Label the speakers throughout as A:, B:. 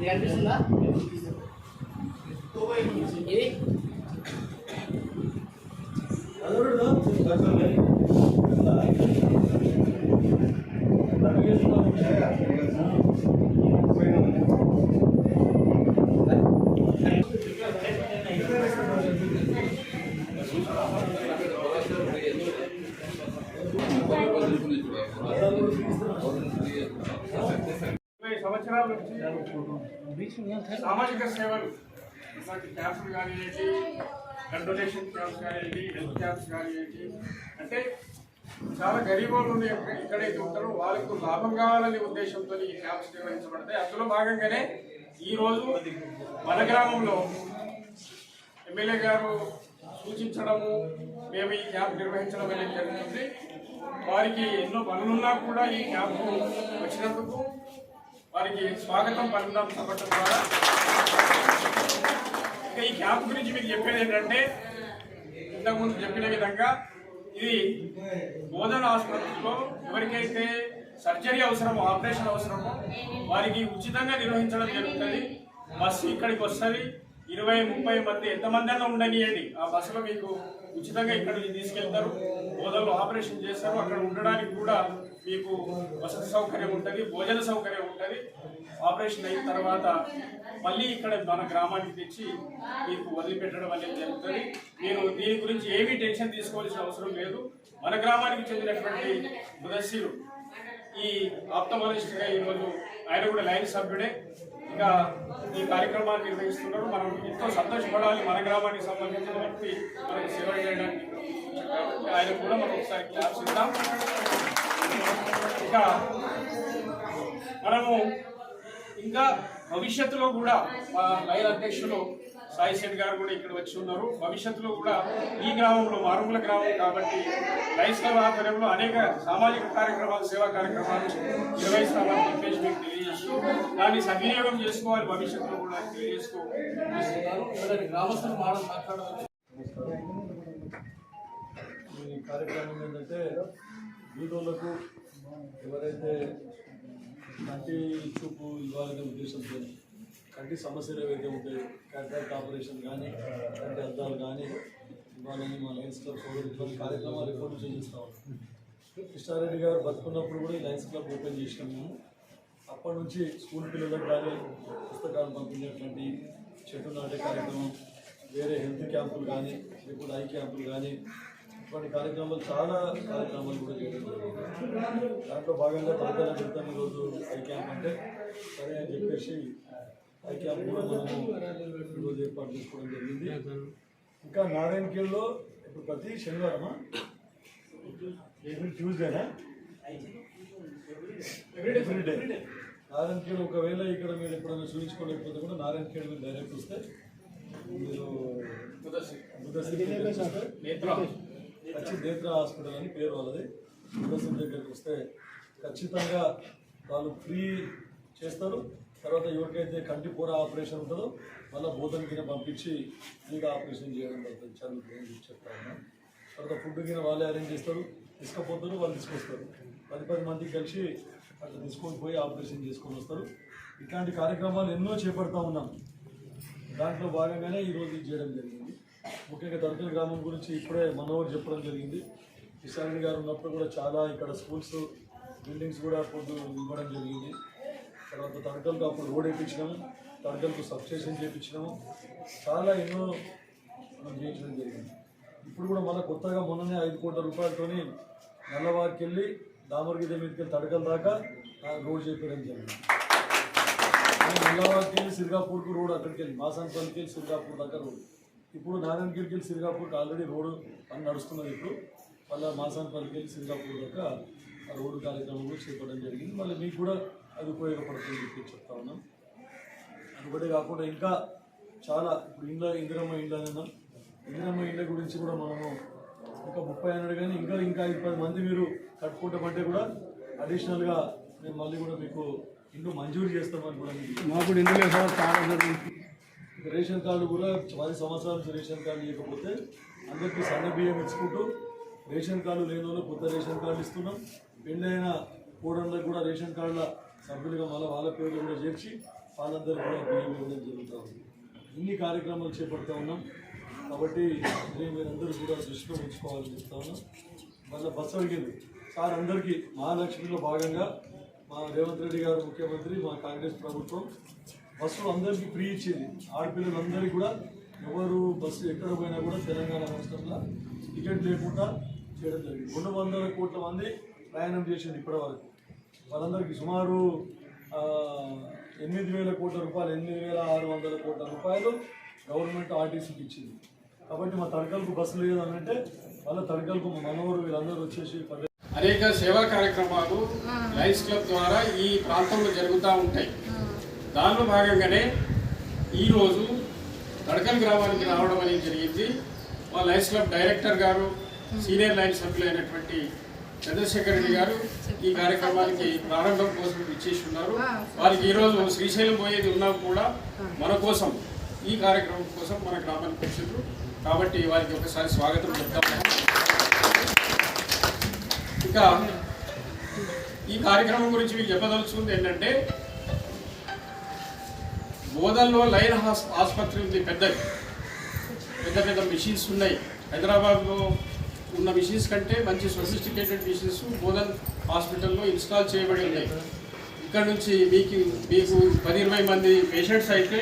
A: కనిపిస్తుందా
B: సంవత్సరాల నుంచి సామాజిక సేవలు ఇలాంటి కానీ కానివ్వండి బ్లడ్ డొనేషన్ క్యాంప్స్ కానివ్వండి హెల్త్ క్యాంప్స్ ఏంటి? అంటే చాలా గరీబ్ వాళ్ళు ఎక్కడైతే ఉంటారో వాళ్ళకు లాభం కావాలనే ఉద్దేశంతో ఈ క్యాంప్స్ నిర్వహించబడతాయి. అందులో భాగంగానే ఈరోజు మన గ్రామంలో ఎమ్మెల్యే గారు సూచించడము మేము ఈ క్యాంప్ నిర్వహించడం అనేది జరుగుతుంది. వారికి ఎన్నో పనులున్నా కూడా ఈ క్యాంపు వచ్చినందుకు వారికి స్వాగతం పలుకుదాం చెప్పడం ద్వారా ఇంకా ఈ క్యాంప్ గురించి మీకు చెప్పేది ఏంటంటే ఇంతకుముందు చెప్పిన విధంగా ఇది బోధన ఆసుపత్రిలో ఎవరికైతే సర్జరీ అవసరమో ఆపరేషన్ అవసరమో వారికి ఉచితంగా నిర్వహించడం జరుగుతుంది. బస్సు ఇక్కడికి వస్తుంది. ఇరవై ముప్పై మంది ఎంతమంది అన్నా ఉండనియండి. ఆ బస్సులో మీకు ఉచితంగా ఇక్కడ నుంచి తీసుకెళ్తారు. బోధనలో ఆపరేషన్ చేస్తారు. అక్కడ ఉండడానికి కూడా మీకు వసతి సౌకర్యం ఉంటుంది భోజన సౌకర్యం ఉంటుంది. ఆపరేషన్ అయిన తర్వాత మళ్ళీ ఇక్కడ మన గ్రామానికి తెచ్చి మీకు వదిలిపెట్టడం అనేది జరుగుతుంది. మీరు దీని గురించి ఏమీ టెన్షన్ తీసుకోవాల్సిన అవసరం లేదు. మన గ్రామానికి చెందినటువంటి ముదస్సీరు ఈ ఆప్తమాలిస్ట్గా ఈరోజు ఆయన కూడా లైన్ సభ్యుడే. ఇంకా ఈ కార్యక్రమాన్ని నిర్వహిస్తున్నారు. మనం ఎంతో సంతోషపడాలి మన గ్రామానికి సంబంధించిన వ్యక్తి మనకి సేవ చేయడానికి. ఆయన కూడా మనం ఒకసారి క్లాప్స్ ఇద్దాం. ఇంకా మనము ఇంకా భవిష్యత్తులో కూడా మా లైన్ అధ్యక్షులు సాయి శెట్టి గారు కూడా ఇక్కడ వచ్చి ఉన్నారు. భవిష్యత్తులో కూడా ఈ గ్రామంలో మారుమూల గ్రామం కాబట్టి క్రైస్తవ ఆధ్వర్యంలో అనేక సామాజిక కార్యక్రమాలు సేవా కార్యక్రమాలు నిర్వహిస్తామని చెప్పేసి మీకు తెలియజేస్తూ దాన్ని సద్వినియోగం చేసుకోవాలి భవిష్యత్తులో కూడా అని తెలియజేస్తూ గ్రామస్తులు మాట్లాడాలి
C: ఈ కార్యక్రమం ఏంటంటే వీధులకు ఎవరైతే కంటి చూపు ఇవ్వాలనే ఉద్దేశంతో కంటి సమస్యలు ఏవైతే ఉంటాయో క్యాటరాక్ట్ ఆపరేషన్ కానీ కంటి అద్దాలు కానీ ఇవ్వాలని మా లయన్స్ క్లబ్ సోదరు ఇటువంటి కార్యక్రమాలు ఎప్పటి నుంచో చేస్తూ ఉంటాం కృష్ణారెడ్డి గారు బతుకున్నప్పుడు కూడా ఈ లయన్స్ క్లబ్ ఓపెన్ చేసినాం మేము. అప్పటి నుంచి స్కూల్ పిల్లలకు కానీ పుస్తకాలు పంపించేటువంటి చెట్టు నాటే కార్యక్రమం వేరే హెల్త్ క్యాంపులు కానీ లేకపోతే ఐ క్యాంపులు కానీ ఇటువంటి కార్యక్రమాలు చాలా కార్యక్రమాలు కూడా చేయడం జరిగింది. దాంట్లో భాగంగా తరగతి పెడతాం ఈరోజు ఐ క్యాంప్ అంటే. సరే అని చెప్పేసి ఐ క్యాంప్ కూడా మనము ఈరోజు ఏర్పాటు చేసుకోవడం జరిగింది. ఇంకా నారాయణఖేడ్లో ఇప్పుడు ప్రతి శనివారమా? ట్యూస్డేనా? ఎవ్రీడే నారాయణ ఖేడ్ ఒకవేళ ఇక్కడ మీరు ఎప్పుడైనా చూపించుకోలేకపోతే కూడా నారాయణ ఖేడ్ మీరు డైరెక్ట్ వస్తే మీరు కచ్చి
B: నేత్ర
C: వచ్చి హాస్పిటల్ అని పేరు వాళ్ళది. ముదస్సిర్ దగ్గరికి వస్తే ఖచ్చితంగా వాళ్ళు ఫ్రీ చేస్తారు. తర్వాత ఎవరికైతే కంటి పూర ఆపరేషన్ ఉంటుందో మళ్ళీ బోధన కింద పంపించి ఫ్రీగా ఆపరేషన్ చేయడం జరుగుతుంది. చదువు చెప్తా ఉన్నాను తర్వాత ఫుడ్ కింద వాళ్ళే అరేంజ్ చేస్తారు. తీసుకుపోతారు వాళ్ళు తీసుకొస్తారు. పది పది మందికి కలిసి అట్లా తీసుకొని పోయి ఆపరేషన్ చేసుకొని వస్తారు. ఇట్లాంటి కార్యక్రమాలు ఎన్నో చేపడతా ఉన్నాం. దాంట్లో భాగంగానే ఈరోజు ఇది చేయడం జరిగింది. ముఖ్యంగా తరకల గ్రామం గురించి ఇప్పుడే మనోహర్ చెప్పడం జరిగింది. కిషాన్ గారు ఉన్నప్పుడు కూడా చాలా ఇక్కడ స్కూల్స్ బిల్డింగ్స్ కూడా పొద్దు ఇవ్వడం జరిగింది. తర్వాత తడకలకు అప్పుడు రోడ్ వేయించినాము తడకలకు సబ్స్టేషన్ చేయించినాము చాలా ఎన్నో మనం చేయించడం జరిగింది. ఇప్పుడు కూడా మళ్ళీ కొత్తగా మొన్ననే ఐదు కోట్ల రూపాయలతోని నల్లవారికి వెళ్ళి దామర్గిద మీదకి వెళ్ళి తడకల దాకా రోడ్ చేయించడం జరిగింది. నల్లవారికి వెళ్ళి సిరిగాపూర్కు రోడ్ అక్కడికి వెళ్ళి మాసానికి వెళ్ళి సిరిగాపూర్ దాకా రోడ్. ఇప్పుడు నారాయణగిరికి వెళ్ళి సిరిగాపూర్కి ఆల్రెడీ రోడ్డు పని నడుస్తున్నది ఇప్పుడు. మళ్ళీ మాసానపల్లికి వెళ్ళి సిరిగాపూర్ దాకా ఆ రోడ్డు కార్యక్రమం కూడా చేపట్టడం జరిగింది. మళ్ళీ మీకు కూడా అది ఉపయోగపడుతుంది చెప్పి చెప్తా ఉన్నాం. అందుబాటు ఒకటే కాకుండా ఇంకా చాలా ఇప్పుడు ఇండ్ల ఇందిరమ్మ ఇండ్లనైనా ఇందిరమ్మ ఇండ్ల గురించి కూడా మనము ఇంకా ముప్పై అన్నాడు కానీ ఇంకా ఇంకా ఐదు పది మంది మీరు కట్టుకుంటామంటే కూడా అడిషనల్గా మేము మళ్ళీ కూడా మీకు ఇంట్లో మంజూరు చేస్తామని కూడా మీకు
A: మాకు ఇందులో చాలా
C: రేషన్ కార్డు కూడా పది సంవత్సరాల నుంచి రేషన్ కార్డు ఇవ్వకపోతే అందరికీ సన్న బియ్యం ఇచ్చుకుంటూ రేషన్ కార్డు లేని వాళ్ళు కొత్త రేషన్ కార్డు ఇస్తున్నాం. పెళ్ళైన కూడళ్ళకు కూడా రేషన్ కార్డుల సభ్యులుగా మళ్ళీ వాళ్ళ పేర్లు కూడా చేర్చి వాళ్ళందరూ కూడా బియ్యం ఇవ్వడం జరుగుతూ ఉంది. ఇన్ని కార్యక్రమాలు చేపడుతూ ఉన్నాం. కాబట్టి మీరందరూ కూడా దృష్టిలో ఉంచుకోవాలని చెప్తా ఉన్నాం. మళ్ళీ బస్సు అడిగింది సార్ అందరికీ మహాలక్ష్మిలో భాగంగా మా రేవంత్ రెడ్డి గారు ముఖ్యమంత్రి మా కాంగ్రెస్ ప్రభుత్వం బస్సు అందరికీ ఫ్రీ ఇచ్చింది. ఆడపిల్లలందరికీ కూడా ఎవరు బస్సు ఎక్కడ పోయినా కూడా తెలంగాణ రాష్ట్రంలో టికెట్ లేకుండా చేయడం జరిగింది. రెండు వందల కోట్ల మంది ప్రయాణం చేసింది ఇప్పటి వరకు వాళ్ళందరికీ సుమారు ఎనిమిది వేల కోట్ల రూపాయలు ఎనిమిది వేల ఆరు వందల కోట్ల రూపాయలు గవర్నమెంట్ ఆర్టీసీకి ఇచ్చింది. కాబట్టి మా తడకలకు బస్సు లేదు అని అంటే వాళ్ళ తడకలకు మా మనవరు వీళ్ళందరూ వచ్చేసి
B: అనేక సేవా కార్యక్రమాలు లయన్స్ క్లబ్ ద్వారా ఈ ప్రాంతంలో జరుగుతూ ఉంటాయి. దానిలో భాగంగానే ఈరోజు తడకల్ గ్రామానికి రావడం అనేది జరిగింది. మా lions club director garu senior lion సభ్యులైనటువంటి Chandrasekhar Reddy garu ఈ కార్యక్రమానికి ప్రారంభం కోసం ఇచ్చేసి ఉన్నారు. వారికి ఈరోజు శ్రీశైలం పోయేది ఉన్నా కూడా మన కోసం ఈ కార్యక్రమం కోసం మన గ్రామానికి వచ్చిండ్రు కాబట్టి వారికి ఒకసారి స్వాగతం చెప్తాము ఇంకా ఈ కార్యక్రమం గురించి మీకు చెప్పదలుచుకుంది ఏంటంటే బోధన్లో లైన్ హాస్ ఆసుపత్రి ఉంది పెద్దది. పెద్ద పెద్ద మిషన్స్ ఉన్నాయి. హైదరాబాద్లో ఉన్న మిషన్స్ కంటే మంచి సొఫిస్టికేటెడ్ మిషన్స్ బోధన్ హాస్పిటల్లో ఇన్స్టాల్ చేయబడి ఉన్నాయి. ఇక్కడ నుంచి మీకు మీకు పది ఇరవై మంది పేషెంట్స్ అయితే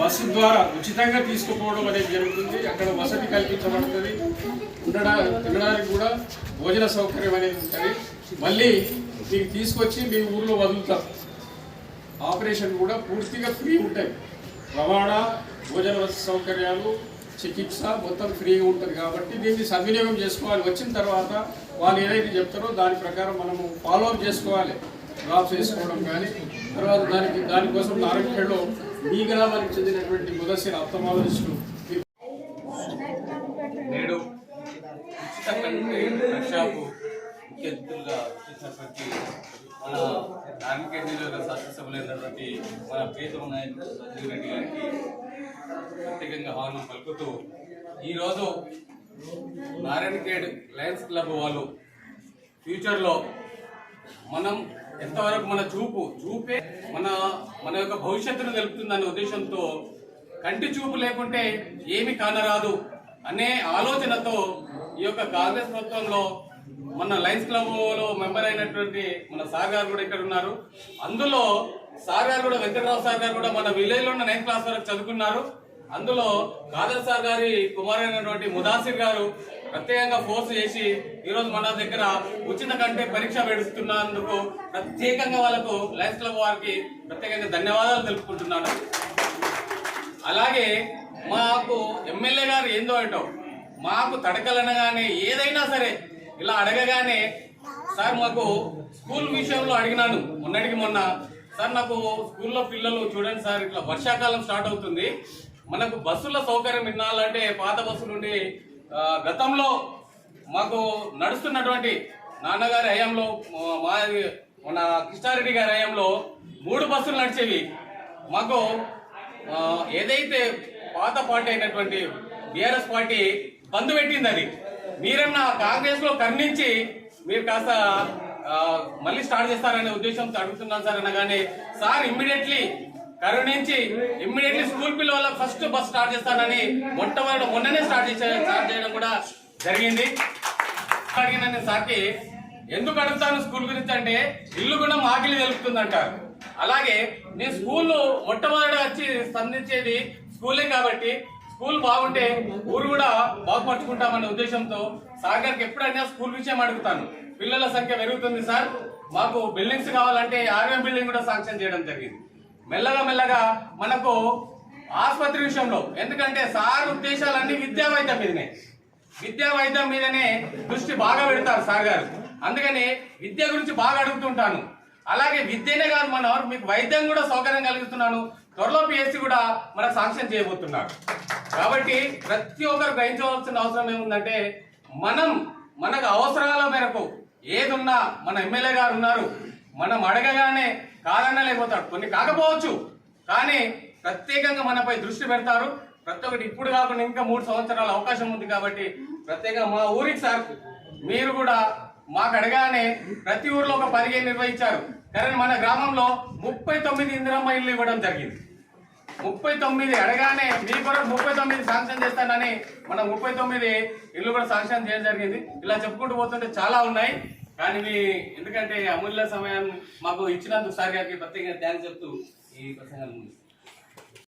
B: బస్సు ద్వారా ఉచితంగా తీసుకుపోవడం అనేది జరుగుతుంది. అక్కడ వసతి కల్పించబడుతుంది. ఉండడా తినడానికి కూడా భోజన సౌకర్యం అనేది ఉంటుంది. మళ్ళీ మీకు తీసుకొచ్చి మీ ఊర్లో వదులుతారు. ఆపరేషన్ కూడా పూర్తిగా ఫ్రీ ఉంటాయి. రవాణా భోజన వసతి సౌకర్యాలు చికిత్స మొత్తం ఫ్రీగా ఉంటుంది కాబట్టి దీన్ని సద్వినియోగం చేసుకోవాలి. వచ్చిన తర్వాత వాళ్ళు ఏదైతే చెప్తారో దాని ప్రకారం మనము ఫాలో అప్ చేసుకోవాలి. డ్రాప్స్ వేసుకోవడం కానీ తర్వాత దానికి దానికోసం నారాయణఖేడ్లో మీ గ్రామానికి చెందినటువంటి ముదస్సిర్ అప్తమాలజిస్టులు
D: నేడు ఉచిత కంటి ముఖ్య చేసినటువంటి మన నారాయణఖేడ్ నియోజకవర్గ శాసనసభ్యులైనటువంటి మన ప్రీతమ నాయకుడు సంజీవ్ రెడ్డి గారికి ప్రత్యేకంగా హాను పలుకుతూ ఈరోజు నారాయణఖేడ్ లయన్స్ క్లబ్ వాళ్ళు ఫ్యూచర్లో మనం ఎంతవరకు మన చూపు చూపే మన మన యొక్క భవిష్యత్తును తెలుపుతుందనే ఉద్దేశంతో కంటి చూపు లేకుంటే ఏమి కానరాదు అనే ఆలోచనతో ఈ యొక్క కాంగ్రెస్ ప్రభుత్వంలో మన లయన్స్ క్లబ్లో మెంబర్ అయినటువంటి మన సార్ గారు కూడా ఇక్కడ ఉన్నారు. అందులో సార్ గారు కూడా వెంకటరావు సార్ గారు కూడా మన విలేజ్లో ఉన్న నైన్త్ క్లాస్ వరకు చదువుకున్నారు. అందులో కాదర్ సార్ గారి కుమారైనటువంటి ముదాసిర్ గారు ప్రత్యేకంగా ఫోర్స్ చేసి ఈరోజు మన దగ్గర ఉచిత కంటే పరీక్ష పెడుతున్నందుకు ప్రత్యేకంగా వాళ్ళకు లయన్స్ క్లబ్ వారికి ప్రత్యేకంగా ధన్యవాదాలు తెలుపుకుంటున్నాను. అలాగే మాకు ఎమ్మెల్యే గారు ఏందో అంటావు మాకు తడకలనగానే ఏదైనా సరే ఇలా అడగగానే సార్ మాకు స్కూల్ విషయంలో అడిగినాను మొన్నటికి మొన్న. సార్ నాకు స్కూల్లో పిల్లలు చూడండి సార్ ఇట్లా వర్షాకాలం స్టార్ట్ అవుతుంది. మనకు బస్సుల సౌకర్యం ఇన్నాళ్ళంటే పాత బస్సులు ఉండి గతంలో మాకు నడుస్తున్నటువంటి నాన్నగారి హయాంలో మా- మన కృష్ణారెడ్డి గారి హయాంలో మూడు బస్సులు నడిచేవి. మాకు ఏదైతే పాత పార్టీ అయినటువంటి బీఆర్ఎస్ పార్టీ బంద్ పెట్టింది అది. మీరన్నా కాంగ్రెస్లో కర్ణించి మీరు కాస్త మళ్ళీ స్టార్ట్ చేస్తారనే ఉద్దేశంతో అడుగుతున్నాను సార్ అనగానే సార్ ఇమ్మీడియట్లీ కరుణించి ఇమ్మీడియట్లీ స్కూల్ పిల్లలకు ఫస్ట్ బస్ స్టార్ట్ చేస్తానని మొట్టమొదటి మొన్ననే స్టార్ట్ చేసే స్టార్ట్ చేయడం కూడా జరిగింది. అడిగిన నేను సార్కి ఎందుకు అడుగుతాను స్కూల్ గురించి అంటే ఇల్లు కూడా మాకిలి తెలుపుతుంది అంటారు అలాగే నేను స్కూల్ మొట్టమొదటి వచ్చి స్పందించేది స్కూలే కాబట్టి స్కూల్ బాగుంటే ఊరు కూడా బాగుపరుచుకుంటామనే ఉద్దేశంతో సార్ గారికి ఎప్పుడైనా స్కూల్ విషయం అడుగుతాను. పిల్లల సంఖ్య పెరుగుతుంది సార్. మాకు బిల్డింగ్స్ కావాలంటే ఆర్ఎం బిల్డింగ్ కూడా శాంక్షన్ చేయడం జరిగింది. మెల్లగా మెల్లగా మనకు ఆసుపత్రి విషయంలో ఎందుకంటే సార్ ఉద్దేశాలన్నీ విద్యా వైద్యం మీదనే. విద్యా వైద్యం మీదనే దృష్టి బాగా పెడతారు సార్ గారు. అందుకని విద్య గురించి బాగా అడుగుతుంటాను. అలాగే విద్యనే కాదు మన మీకు వైద్యం కూడా సౌకర్యం కలిగిస్తున్నాను. త్వరలో పిఎస్సి కూడా మన శాంక్షన్ చేయబోతున్నారు. కాబట్టి ప్రతి ఒక్కరు గ్రహించవలసిన అవసరం ఏముందంటే మనం మనకు అవసరాల మేరకు ఏదున్నా మన ఎమ్మెల్యే గారు ఉన్నారు మనం అడగగానే కాదన్నా లేకపోతాడు. కొన్ని కాకపోవచ్చు కానీ ప్రత్యేకంగా మనపై దృష్టి పెడతారు. ప్రతి ఒక్కటి ఇప్పుడు కాకుండా ఇంకా మూడు సంవత్సరాల అవకాశం ఉంది కాబట్టి ప్రత్యేకంగా మా ఊరికి సార్ మీరు కూడా మాకు అడగానే ప్రతి ఊర్లో ఒక పదిహేను నిర్వహించారు. కానీ మన గ్రామంలో ముప్పై తొమ్మిది ఇందిరమ్మ ఇల్లు ఇవ్వడం జరిగింది. ముప్పై తొమ్మిది అడగానే మీ కొరకు ముప్పై తొమ్మిది శాంక్షన్ చేస్తానని మనం ముప్పై తొమ్మిది ఇల్లు కూడా శాంక్షన్ చేయడం జరిగింది. ఇలా చెప్పుకుంటూ పోతుంటే చాలా ఉన్నాయి. కానీ మీ ఎందుకంటే అమూల్య సమయం మాకు ఇచ్చినందుకు సార్ గారికి ప్రత్యేకంగా థ్యాంక్స్ చెప్తూ ఈ ప్రసంగాన్ని